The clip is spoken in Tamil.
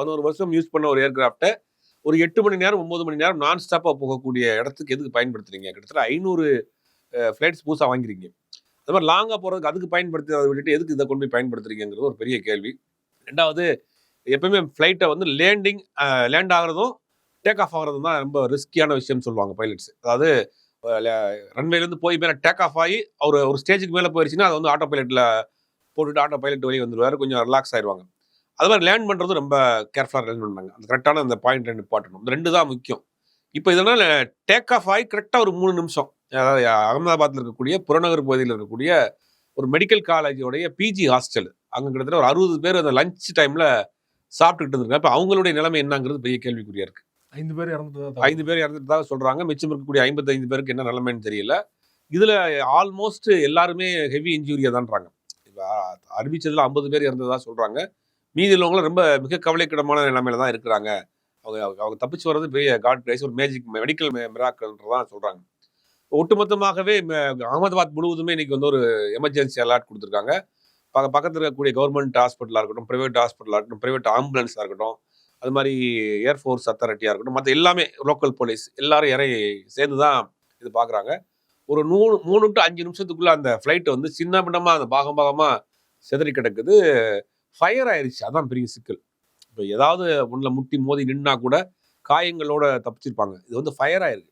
பதினோரு வருஷம் யூஸ் பண்ண ஒரு ஏர்கிராஃப்டை ஒரு எட்டு மணி நேரம் ஒன்பது மணி நேரம் நான் ஸ்டாப்பாக போகக்கூடிய இடத்துக்கு எதுக்கு பயன்படுத்துறீங்க? கிட்டத்தட்ட ஐநூறு ஃப்ளைட்ஸ் புதுசாக வாங்கிருக்கீங்க. அது மாதிரி லாங்காக போகிறதுக்கு அதுக்கு பயன்படுத்தி அதை விட்டுட்டு எதுக்கு இதை கொண்டு போய் பயன்படுத்துறீங்கிறது ஒரு பெரிய கேள்வி. ரெண்டாவது எப்பயுமே ஃப்ளைட்டை வந்து லேண்டிங் லேண்ட் ஆகிறதும் டேக் ஆஃப் ஆகிறதும் தான் ரொம்ப ரிஸ்கியான விஷயம்னு சொல்லுவாங்க பைலட்ஸ் அதாவது ரன்வேலேருந்து போய் மேலே டேக் ஆஃப் ஆகி அவர் ஒரு ஸ்டேஜுக்கு மேலே போயிடுச்சுன்னா அதை வந்து ஆட்டோ பைலட்டில் போட்டுட்டு ஆட்டோ பைலட் வெளியே வந்துடுவார் கொஞ்சம் ரிலாக்ஸ் ஆயிடுவாங்க அது மாதிரி லேண்ட் பண்ணுறது ரொம்ப கேர்ஃபுல்லாக லேண்ட் பண்ணாங்க அந்த கரெக்டான அந்த பாயிண்ட் ரெண்டு பாட்டணும் இந்த ரெண்டு தான் முக்கியம். இப்போ இதனால் டேக் ஆஃப் ஆகி கரெக்டாக ஒரு மூணு நிமிஷம். அதாவது அகமதாபாத்தில் இருக்கக்கூடிய புறநகர் பகுதியில் இருக்கக்கூடிய ஒரு மெடிக்கல் காலேஜோடைய பிஜி ஹாஸ்டல் அங்கே கிட்டத்தட்ட ஒரு அறுபது பேர் அந்த லஞ்ச் டைமில் சாப்பிட்டுக்கிட்டு இருந்திருக்காங்க. இப்போ அவங்களுடைய நிலைமை என்னங்கிறது பெரிய கேள்விக்குறியா இருக்கு. ஐந்து பேர் இறந்ததா ஐந்து பேர் இறந்துட்டதாக சொல்றாங்க. மிச்சம் இருக்கக்கூடிய ஐம்பத்தைந்து பேருக்கு என்ன நிலைமைன்னு தெரியல. இதுல ஆல்மோஸ்ட் எல்லாருமே ஹெவி இன்ஜூரியா தான்றாங்க. இப்போ அறிவிச்சதுல ஐம்பது பேர் இறந்ததா சொல்றாங்க. மீதி உள்ளவங்களும் ரொம்ப மிக கவலைக்கிடமான நிலைமையில தான் இருக்கிறாங்க. அவங்க அவங்க- தப்பிச்சு வர்றது பெரிய காட் ரைஸ் ஒரு மேஜிக் மெடிக்கல் மிராக்கள்ன்றதான் சொல்கிறாங்க ஒட்டுமொத்தமாகவே ம- அகமதாபாத் முழுவதுமே இன்னைக்கு வந்து ஒரு எமர்ஜென்சி அலர்ட் கொடுத்துருக்காங்க. பக்க பக்கத்தில் இருக்கக்கூடிய கவர்மெண்ட் ஹாஸ்பிட்டலாக இருக்கட்டும் ப்ரைவேட் ஹாஸ்பிட்டலாக இருக்கட்டும் ப்ரைவேட் ஆம்புலன்ஸாக இருக்கட்டும் அது மாதிரி ஏர்ஃபோர்ஸ் அத்தாரிட்டியாக இருக்கட்டும் மற்ற எல்லாமே லோக்கல் போலீஸ் எல்லாரும் இறை சேர்ந்து தான் இது பார்க்குறாங்க ஒரு நூணு மூணு டு அஞ்சு நிமிஷத்துக்குள்ளே அந்த ஃப்ளைட்டை வந்து சின்ன பின்னமாக அந்த பாகம் பாகமாக சிதறி கிடக்குது. ஃபயர் ஆயிடுச்சு அதான் பெரிய சிக்கல். இப்போ ஏதாவது ஒன்றில் முட்டி மோதி நின்னா கூட காயங்களோட தப்பிச்சிருப்பாங்க. இது வந்து ஃபயர் ஆயிருக்கு